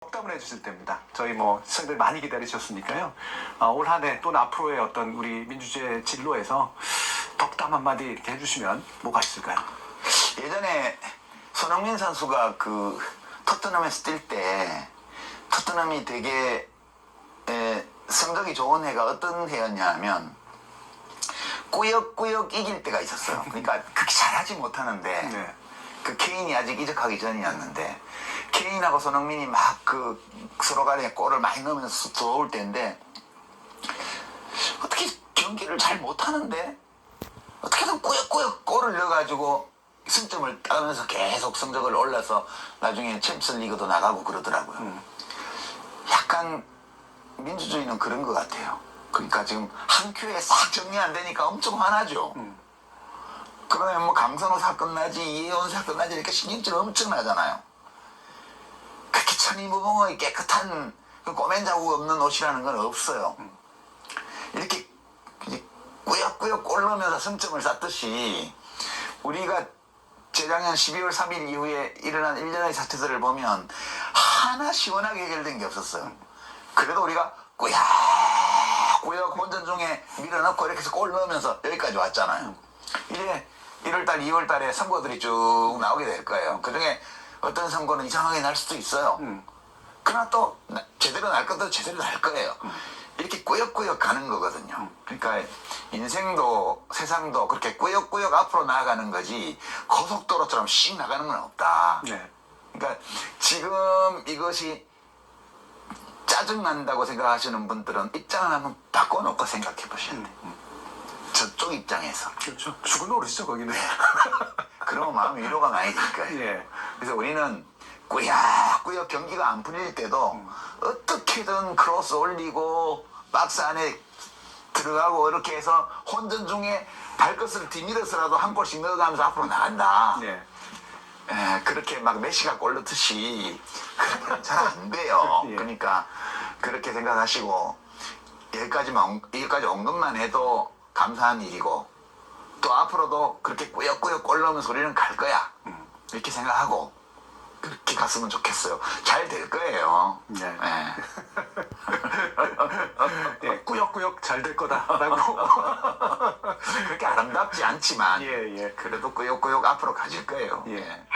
덕담을 해주실 때입니다. 저희 뭐 시청자들 많이 기다리셨으니까요. 아, 올 한 해 또는 앞으로의 어떤 우리 민주주의 진로에서 덕담 한마디 이렇게 해주시면 뭐가 있을까요? 예전에 손흥민 선수가 그 토트넘에서 뛸 때 토트넘이 되게 에, 성적이 좋은 해가 어떤 해였냐 하면 꾸역꾸역 이길 때가 있었어요. 그러니까 그렇게 잘하지 못하는데 네. 그 케인이 아직 이적하기 전이었는데 케인하고 손흥민이 막 그 서로 간에 골을 많이 넣으면서 들어올 때인데 어떻게 경기를 잘 못하는데 어떻게든 꾸역꾸역 골을 넣어가지고 승점을 따면서 계속 성적을 올려서 나중에 챔피언스 리그도 나가고 그러더라고요. 약간 민주주의는 그런 것 같아요. 그러니까 지금 한 큐에 싹 정리 안 되니까 엄청 화나죠. 그러면 뭐 강선호 사건 나지 이혜원 사건 나지 이렇게 신경질 엄청 나잖아요. 그렇게 천이무봉의 깨끗한 그 꼬맨 자국 없는 옷이라는 건 없어요. 이렇게 꾸역꾸역 골 넣으면서 승점을 쌓듯이 우리가 재작년 12월 3일 이후에 일어난 일련의 사태들을 보면 하나 시원하게 해결된 게 없었어요. 그래도 우리가 꾸역꾸역 혼전 중에 밀어넣고 이렇게 해서 골 넣으면서 여기까지 왔잖아요. 이제 1월달, 2월달에 선거들이 쭉 나오게 될 거예요. 그 중에 어떤 선거는 이상하게 날 수도 있어요. 그러나 또 나- 제대로 날 것도 제대로 날 거예요. 이렇게 꾸역꾸역 가는 거거든요. 그러니까 인생도 세상도 그렇게 꾸역꾸역 앞으로 나아가는 거지 고속도로처럼 씩 나가는 건 없다. 네. 그러니까 지금 이것이 짜증난다고 생각하시는 분들은 입장을 한번 바꿔놓고 생각해 보셔야 돼요. 저쪽 입장에서. 그렇죠. 죽은 노릇이죠, 거기는. 그러면 마음 위로가 많이 될 거예요. 예. 그래서 우리는 꾸역꾸역 경기가 안 풀릴 때도 어떻게든 크로스 올리고 박스 안에 들어가고 이렇게 해서 혼전 중에 발끝을 뒤밀어서라도 한 골씩 넣어가면서 앞으로 나간다. 예. 에, 그렇게 막 메시가 골 넣듯이 잘 안 돼요. 예. 그러니까 그렇게 생각하시고 여기까지만 온- 여기까지 온 것만 해도 감사한 일이고 또 앞으로도 그렇게 꾸역꾸역 골 넣으면 소리는 갈 거야. 이렇게 생각하고 그렇게 갔으면 좋겠어요. 잘 될 거예요. 네. 예. 예, 꾸역꾸역 잘 될 거다라고. 그렇게 아름답지 않지만 예, 예. 그래도 꾸역꾸역 앞으로 가질 거예요. 예. 예.